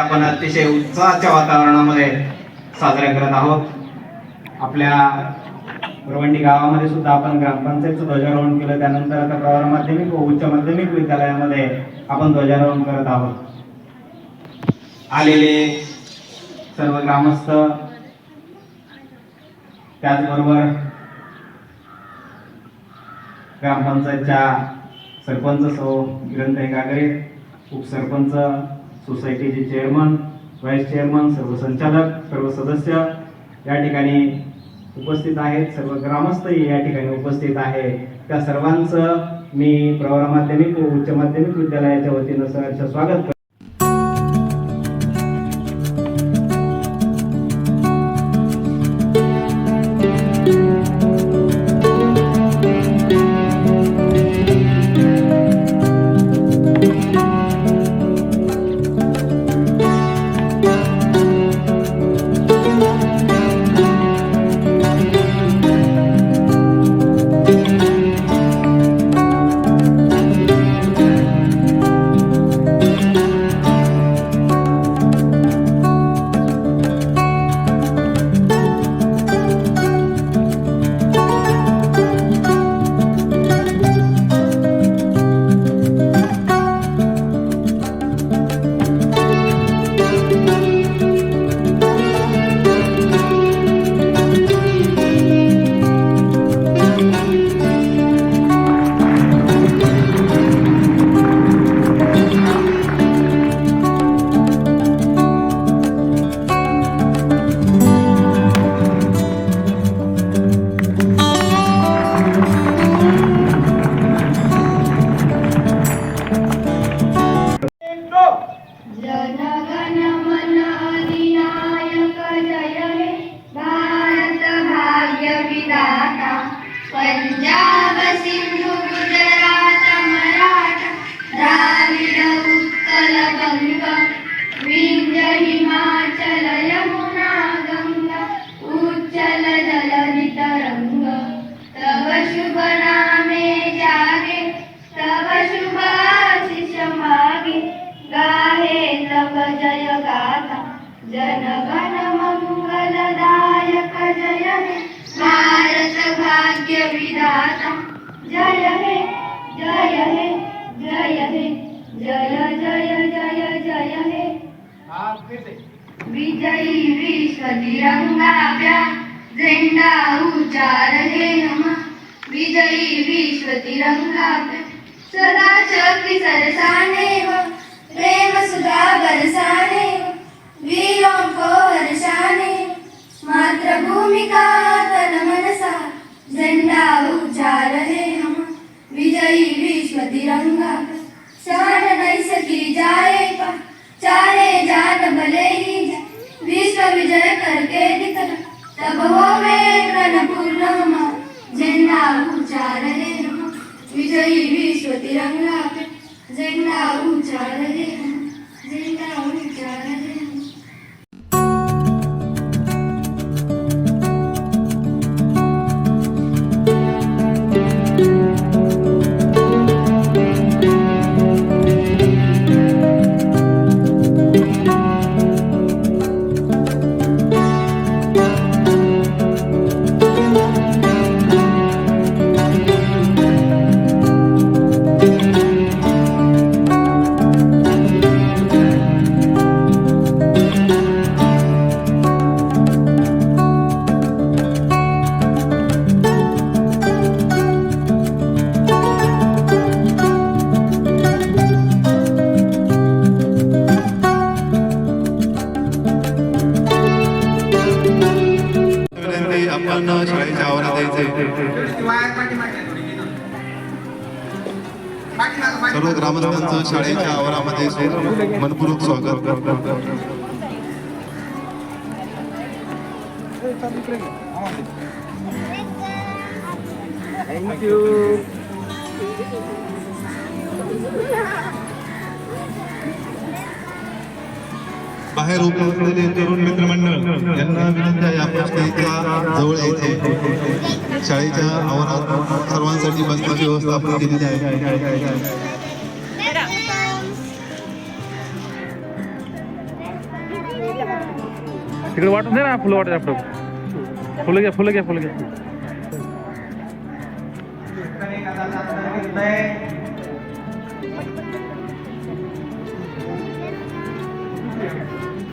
आपण अतिशय उत्साहाच्या वातावरणामध्ये साजरा करत आहोत. आपल्या रवंडी गावामध्ये सुद्धा आपण ग्रामपंचायतचं ध्वजारोहण केलं. त्यानंतर आता प्रवार माध्यमिक व उच्च माध्यमिक विद्यालयामध्ये आपण ध्वजारोहण करत आहोत. आलेले सर्व ग्रामस्थ त्याचबरोबर ग्रामपंचायतच्या सरपंच सौ किरणताई गागरे उपसरपंच सोसायटीचे चेअरमन व्हाईस चेअरमन सर्व संचालक सर्व सदस्य या ठिकाणी उपस्थित आहेत. सर्व ग्रामस्थही या ठिकाणी उपस्थित आहे. त्या सर्वांचं मी प्रवरा माध्यमिक व उच्च माध्यमिक विद्यालयाच्या वतीनं सहर्ष स्वागत करतो. उत्कल बंग विंध्य हिमाचल यमुना गंगा उच्चल जलधि तरंग तव शुभ नामे जागे तव शुभ आशीष मागे। गाहे तव जय गाथा जन गण मंगलदायक जय हे। भारत भाग्य विधाता जय हे जय हे। विजयी विश्व तिरंगाव्या झेंडा उचार हे विजयी विश्व तिरंगाव्या सदा शक्ति सरसाने हो प्रेम सुधा बरसाने हो वीरों को हर्षाने मातृभूमि का तन मनसा विजयी विश्व तिरंगा पे झंडा रे मुलांना शाळेच्या आवारात यायचे सर्व ग्रामस्थांचं शाळेच्या आवारामध्ये मनपूर्वक स्वागत. बाहेर उपस्थित तरुण मित्रमंडळ यांना विनंती आहे आपण स्टेजच्या जवळ यायचे शाळेच्या आवारात सर्वांसाठी बसण्याची व्यवस्था आपण केलेली आहे. तिकडे वाटून दे ना फुलं वाटत आपलं. फुलं घ्या फुलं घ्या फुलं घ्या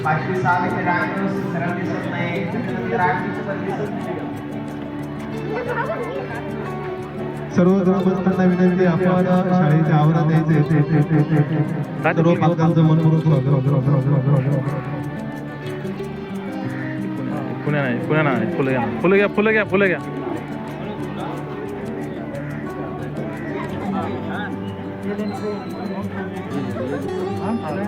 पाचवी सहावीचे राग सरळ दिसत नाही त्याच्यानंतर आठवीचं पण दिसत नाही सर्व ग्रामस्थांना विनंती आपण शाळेच्या आवारात यायचे सर्व पालकांचं मनपूर्वक स्वागत पुण्या नाही पुण्या नाही. फुलं घ्या फुलं घ्या फुलं घ्या फुलं घ्या.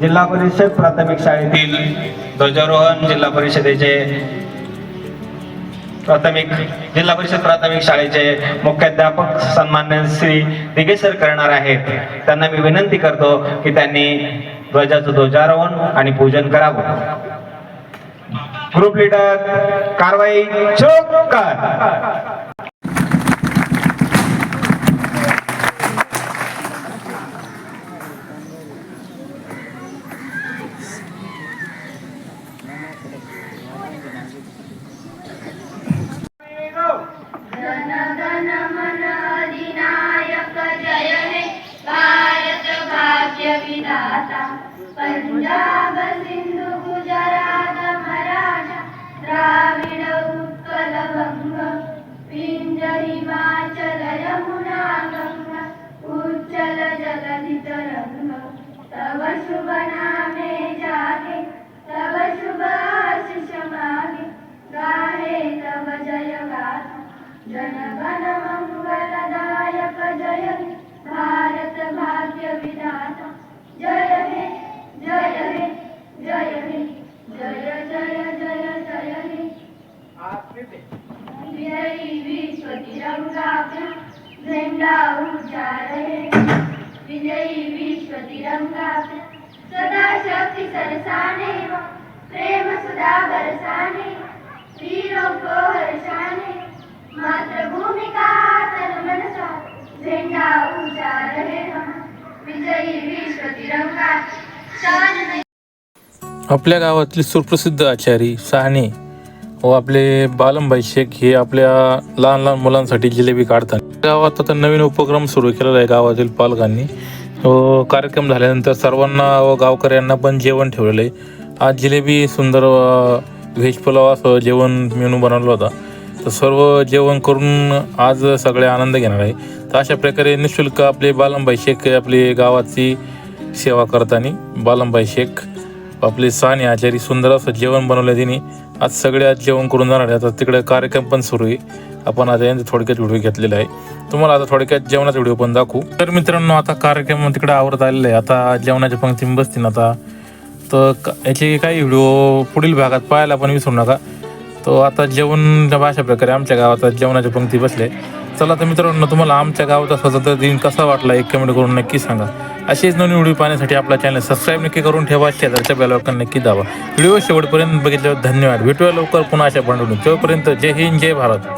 जिल्हा परिषद प्राथमिक शाळेतील ध्वजारोहण जिल्हा परिषदेचे प्राथमिक जिल्हा परिषद प्राथमिक शाळेचे मुख्याध्यापक सन्मान्य श्री दिगेसर करणार आहेत. त्यांना मी विनंती करतो की त्यांनी ध्वजाचं ध्वजारोहण आणि पूजन करावं. ग्रुप लीडर कारवाई चोकर! शुभ नामे जागे तव शुभ आशीष मागे गाहे तव जय गाथा जन गण मंगलदायक जय हे भारत भाग्य विधाता जय हे जय हे जय हे जय जय जय जय हे विजयी विश्व तिरंगा झेंडा ऊंचा रहे विजयी विश्व तिरंगा सदा शक्ति सरसाने प्रेम सुधा बरसाने वीरों को हर्षाने मातृभूमि का तन मन सा झंडा ऊंचा रहे हम विजयी विश्व तिरंगा शान आपल्या गावातले सुप्रसिद्ध आचारी साने व आपले बालमभाई शेख हे आपल्या लहान लहान मुलांसाठी जिलेबी काढतात. गावात आता नवीन उपक्रम सुरू केलेला आहे गावातील पालकांनी. व कार्यक्रम झाल्यानंतर सर्वांना व गावकऱ्यांना पण जेवण ठेवलेलं आहे. आज जिलेबी सुंदर व्हेज पुलाव असं जेवण मेनू बनवला होता. तर सर्व जेवण करून आज सगळे आनंद घेणार आहे. तर अशा प्रकारे निशुल्क आपले बालमबाई शेख आपली आपले गावाची सेवा करताना बालमबाई शेख आपले साने आचारी सुंदर असं जेवण बनवलं तिने. आज सगळे आज जेवण करून जाणार आहे. आता तिकडे कार्यक्रम पण सुरू आहे. आपण आता यांचा थोडक्यात व्हिडिओ घेतलेला आहे. तुम्हाला आता थोडक्यात जेवणाचा व्हिडिओ पण दाखवू. तर मित्रांनो आता कार्यक्रम तिकडे आवरत आलेला आहे. आता जेवणाच्या पंक्ती बसतील. आता तर याचे काही व्हिडिओ पुढील भागात पाहायला पण विसरू नका. तो आता जेवण अशा प्रकारे आमच्या गावात जेवणाच्या पंक्ती बसले. चला तर मित्रांनो तुम्हाला आमच्या गावाचा स्वतंत्र दिन कसा वाटला एक कमेंट करून नक्की सांगा. असेच नवीन व्हिडिओ पाहण्यासाठी आपला चॅनल सबस्क्राईब नक्की करून ठेवा शेजारच्या बेलवाकन नक्की दावा व्हिडिओ शेवटपर्यंत बघितल्यावर धन्यवाद. भेटूया लवकर पुन्हा अशा बनवून तोपर्यंत जय हिंद जय भारत.